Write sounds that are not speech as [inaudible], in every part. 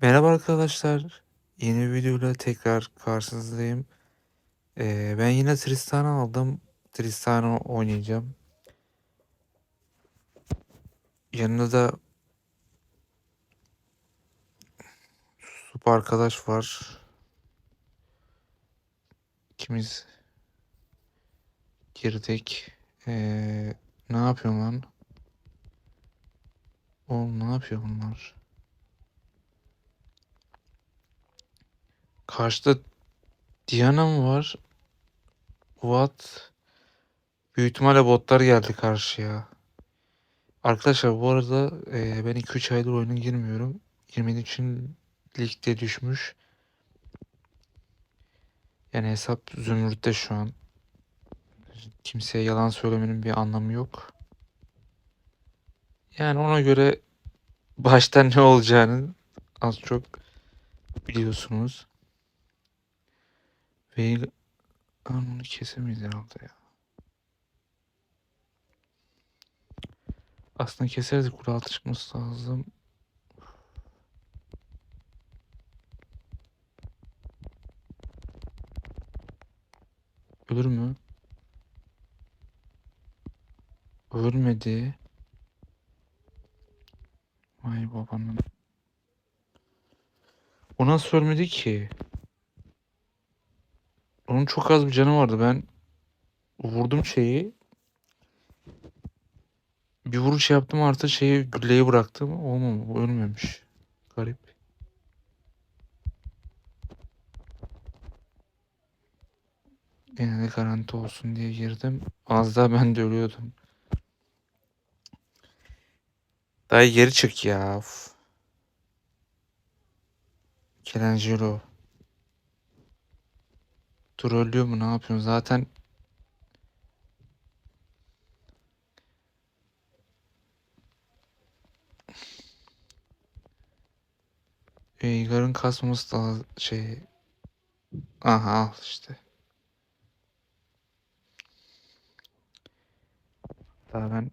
Merhaba arkadaşlar. Yeni bir videoyla tekrar karşınızdayım. Ee, ben yine Tristan'ı aldım. Tristan'ı oynayacağım. Yanında da Sup arkadaş var. İkimiz girdik. Ee, ne yapıyor lan? Oğlum ne yapıyor bunlar? Karşıda Diana mı var? What? Büyük ihtimalle botlar geldi karşıya. Arkadaşlar bu arada e, ben 2-3 aydır oyuna girmiyorum. Girmediğim için ligde düşmüş. Yani hesap zümrütte şu an. Kimseye yalan söylemenin bir anlamı yok. Yani ona göre baştan ne olacağını az çok biliyorsunuz. Ben onu kesemeyiz herhalde ya. Aslında keseriz kule altı çıkması lazım. Ölür mü? Ölmedi. Vay babanın. O nasıl ölmedi ki? Onun çok az bir canı vardı. Ben vurdum şeyi. Bir vuruş yaptım artık şeyi gülleyi bıraktım. Olmam ölmemiş. Garip. Yine de garanti olsun diye girdim. Az daha ben de ölüyordum. Dayı geri çık ya. Of. Trollüyor mu ne yapıyorsun? Zaten Veigar'ın kasmaması da şey Aha al işte. Daha ben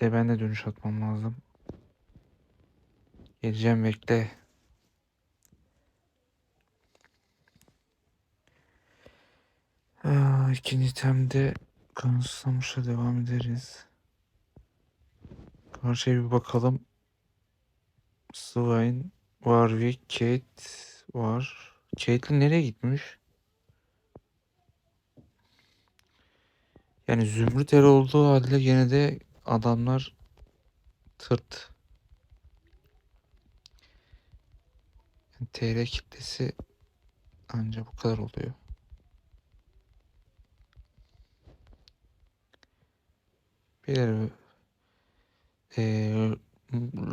de ben de dönüş atmam lazım. Geleceğim bekle. Aa, ikinci temde kanıtsamışa devam ederiz. Karşıya bir bakalım. Swain, Warwick, Kate var. Caitlyn nereye gitmiş? Yani Zümrüt el olduğu halde gene de adamlar tırt. Yani TR kitlesi ancak bu kadar oluyor. Bir eee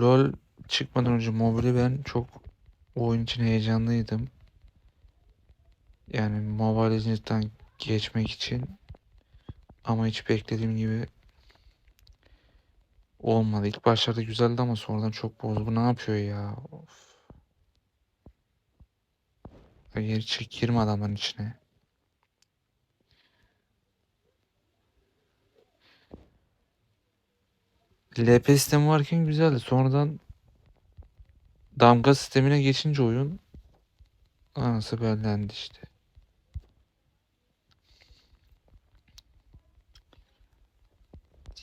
LOL çıkmadan önce mobile ben çok oyun için heyecanlıydım. Yani Mobile Legends'tan geçmek için ama hiç beklediğim gibi olmadı. İlk başlarda güzeldi ama sonradan çok bozdu. Bu ne yapıyor ya? Of. Geri çek girme adamların içine. LP sistemi varken güzeldi. Sonradan damga sistemine geçince oyun anası bellendi işte.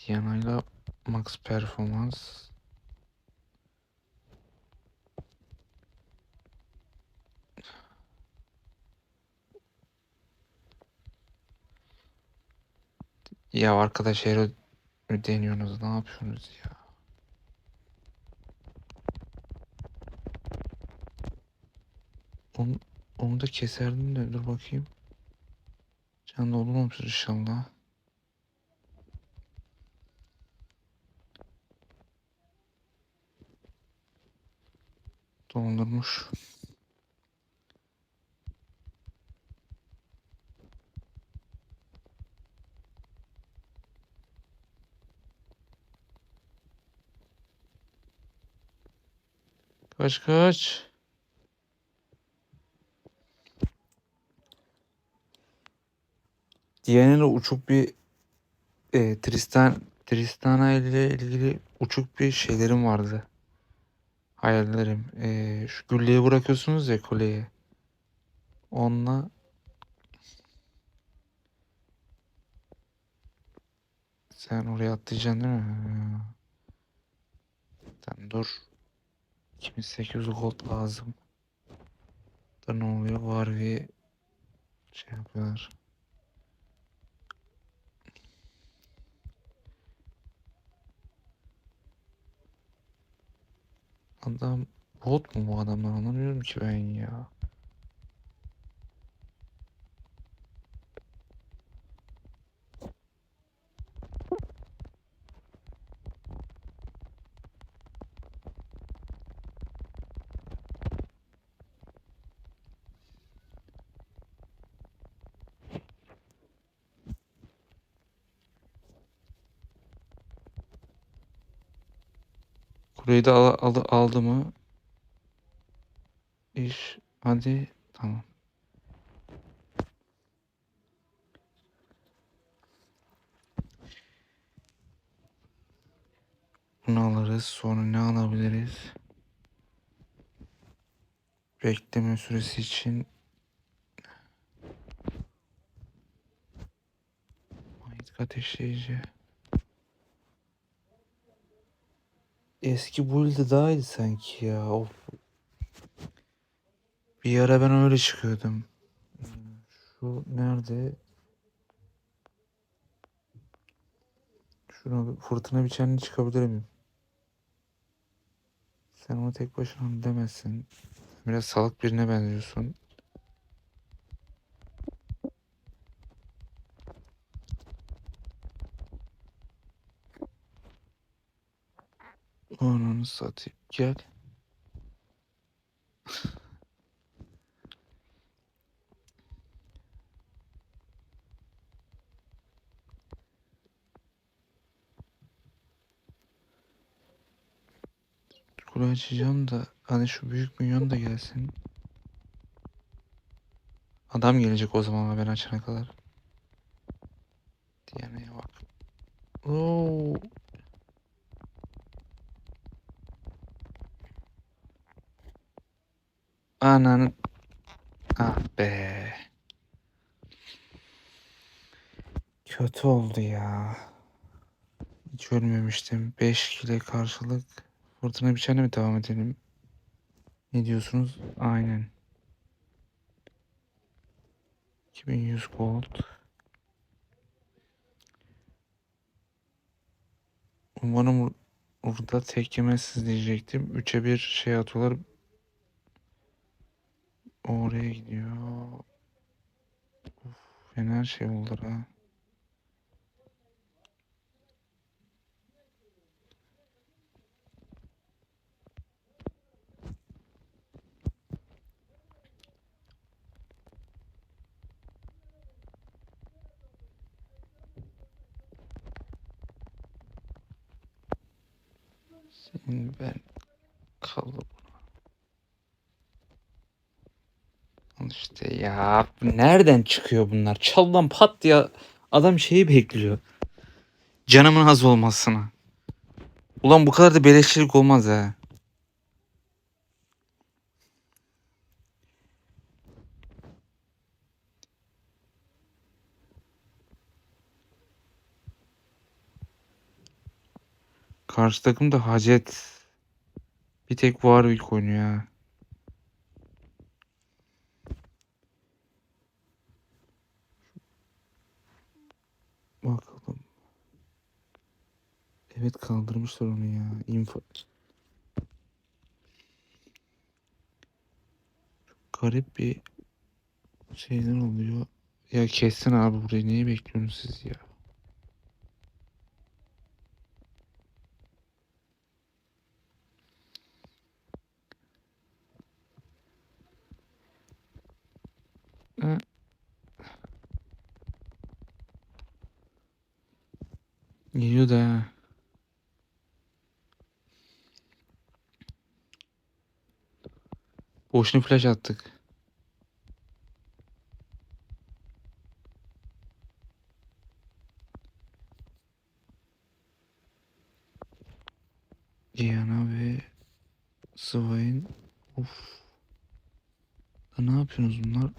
Diana'yla Max Performans. Ya arkadaş Hero deniyorsunuz ne yapıyorsunuz ya? Onu, onu da keserdim de dur bakayım. Canlı olmamıştır inşallah. Dondurmuş. Kaç kaç. Diğerine uçuk bir e, Tristan Tristana ile ilgili uçuk bir şeylerim vardı. Hayallerim. Ee, şu gülleye bırakıyorsunuz ya kuleye. Onunla sen oraya atlayacaksın değil mi? Sen dur. 2800 gold lazım. Da ne oluyor? Var bir şey yapıyorlar. Adam bot mu bu adamlar anlamıyorum ki ben ya. Kuleyi de al, al- aldı mı? İş hadi tamam. Bunu alırız. Sonra ne alabiliriz? Bekleme süresi için ateşleyici. Eski build'de daha iyiydi sanki ya. Of. Bir ara ben öyle çıkıyordum. Şu nerede? Bir fırtına biçenli çıkabilir miyim? Sen onu tek başına demezsin. Biraz salak birine benziyorsun. Ananı satayım. Gel. [laughs] Kule açacağım da hani şu büyük minyon da gelsin. Adam gelecek o zaman ben açana kadar. Diyana'ya bak. Oo. Ananı. Ah be. Kötü oldu ya. Hiç ölmemiştim. 5 kile karşılık. Fırtına biçenle mi devam edelim? Ne diyorsunuz? Aynen. 2100 gold. Umarım burada tek yemezsiz diyecektim. 3'e 1 şey atıyorlar. Oraya gidiyor. Uf, fena şey oldu ha. Senin ben kalıp. Al işte ya. Nereden çıkıyor bunlar? Çaldan pat diye adam şeyi bekliyor. Canımın az olmasına. Ulan bu kadar da beleşçilik olmaz ha. Karşı takım da Hacet. Bir tek Warwick oynuyor ha. Bakalım. Evet kaldırmışlar onu ya. Info. Garip bir şeyler oluyor. Ya kessin abi burayı. Neyi bekliyorsunuz siz ya? Ha. Geliyor da ha. Boşuna flash attık. Diana ve Swain. Of. Ne yapıyorsunuz bunlar?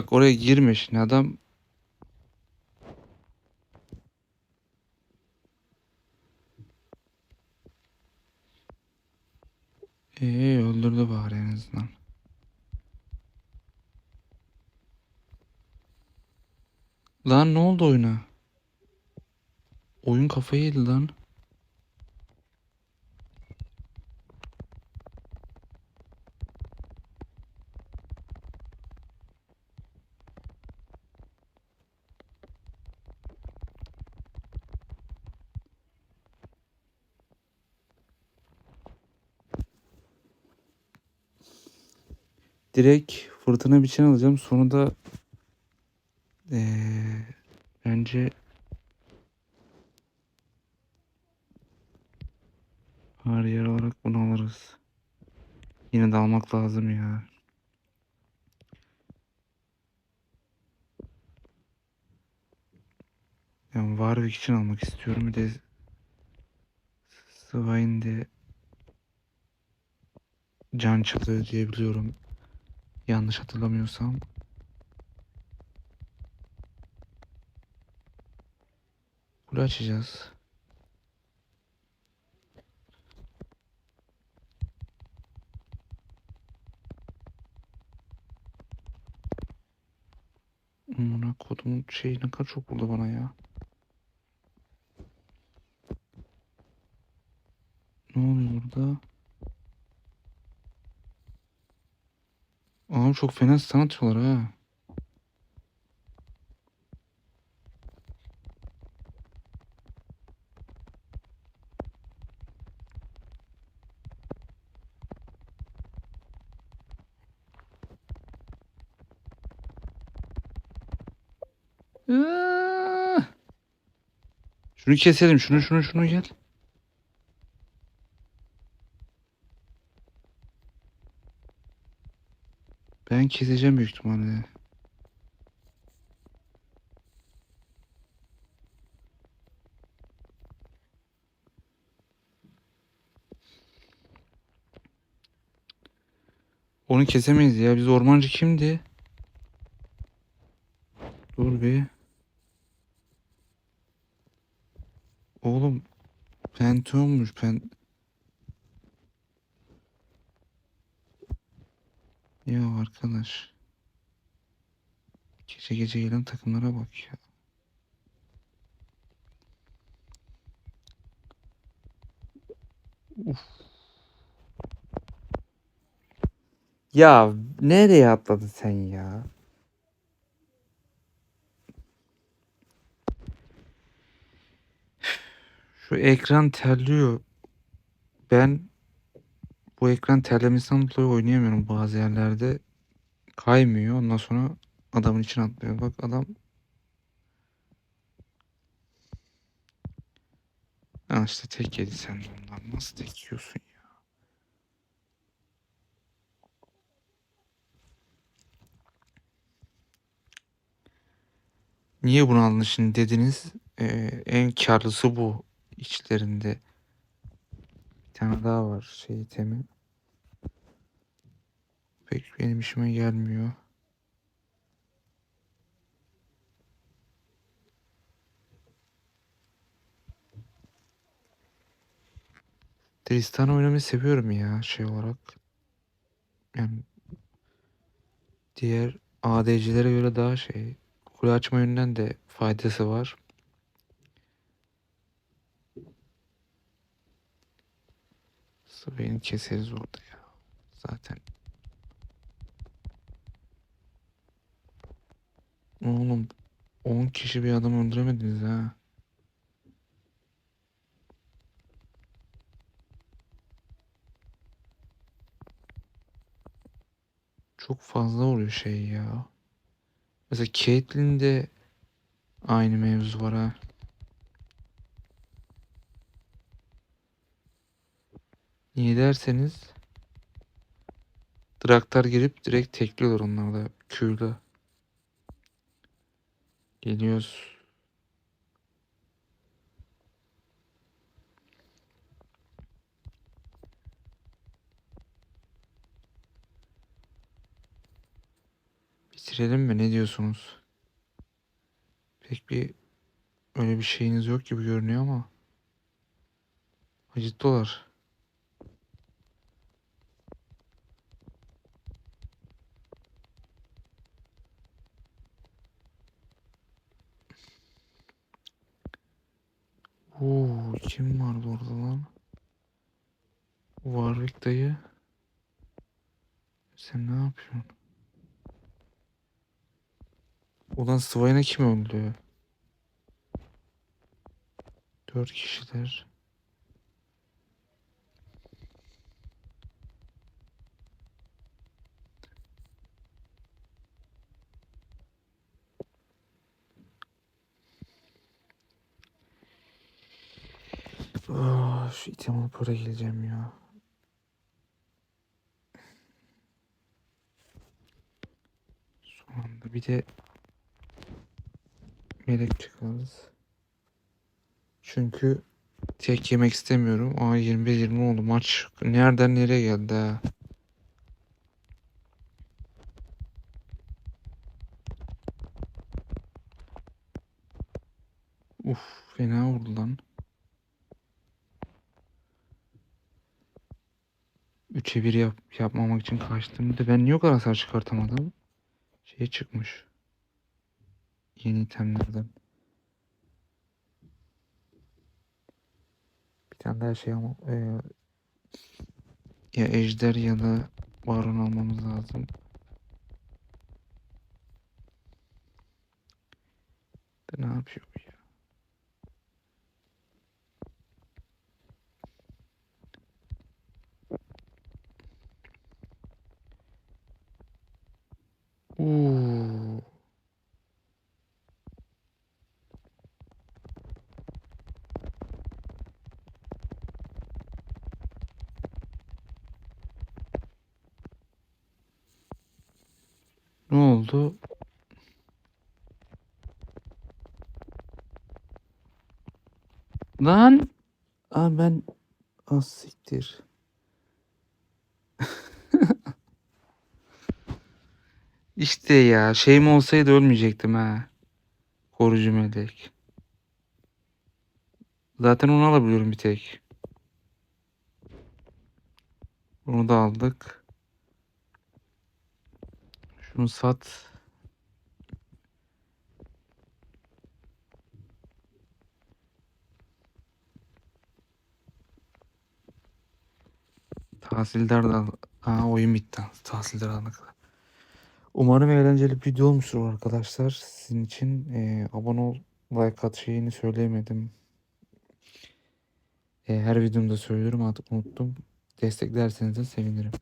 Bak oraya girme şimdi adam. İyi öldürdü bari en azından. Lan ne oldu oyuna? Oyun kafayı yedi lan. Direkt fırtına biçen alacağım. Sonra da eee, bence her yer olarak bunu alırız. Yine de almak lazım ya. Yani Warwick için almak istiyorum. Bir de Swain'de can çalıyor diye biliyorum. Yanlış hatırlamıyorsam. Kule açacağız. Amına kodumun şey ne kadar çok vurdu bana ya. Ne oluyor burada? Ağam çok fena stun ha. Aa! Şunu keselim. Şunu şunu şunu gel. Keseceğim büyük ihtimalle. Onu kesemeyiz ya. Biz ormancı kimdi? Dur bir. Oğlum Pentheon'muş. Pen... Ya arkadaş. Gece gelen takımlara bak ya. Uf. Ya nereye atladın sen ya? Şu ekran terliyor. Ben bu ekran terlemesinden dolayı oynayamıyorum bazı yerlerde. Kaymıyor. Ondan sonra adamın içine atlıyor. Bak adam Ha işte tek yedi sen de ondan. Nasıl tek yiyorsun ya? Niye bunu aldın şimdi dediniz. Ee, en karlısı bu içlerinde. Bir tane daha var şey itemi. Pek benim işime gelmiyor. Tristan oynamayı seviyorum ya şey olarak. Yani diğer ADC'lere göre daha şey kule açma yönünden de faydası var. Swain'i keseriz orada ya. Zaten. Oğlum 10 kişi bir adam öldüremediniz ha. çok fazla oluyor şey ya. Mesela Caitlyn'de aynı mevzu var ha. Niye derseniz Draktar gelip direkt tekliyorlar onlarda. Q'da. Geliyoruz. Bitirelim mi? Ne diyorsunuz? Pek bir öyle bir şeyiniz yok gibi görünüyor ama. Acıttılar. Oo, kim vardı orada lan? Warwick dayı. Sen ne yapıyorsun? Ulan Swain'e kim öldü? Dört kişiler. Ah, şu item oraya geleceğim ya. Son anda bir de melek çıkarız. Çünkü tek yemek istemiyorum. Aa 21-20 oldu maç. Nereden nereye geldi ha? Uf fena vurdu lan. 3'e 1 yap yapmamak için kaçtım. De ben niye o kadar hasar çıkartamadım? Şey çıkmış. Yeni itemlerden. Bir tane daha şey ama e, ya ejder ya da baron almamız lazım. De ne yapıyor ya? Oo. Ne oldu? Lan! Aa ben az siktir. [laughs] İşte ya şeyim olsaydı ölmeyecektim ha. Korucu melek. Zaten onu alabiliyorum bir tek. Bunu da aldık. Sat. Tahsildar da Aa oyun bitti. Tahsildar kadar. Umarım eğlenceli bir video olmuştur arkadaşlar. Sizin için Ee, abone ol, like at şeyini söyleyemedim. Ee, her videomda söylüyorum artık unuttum. Desteklerseniz de sevinirim.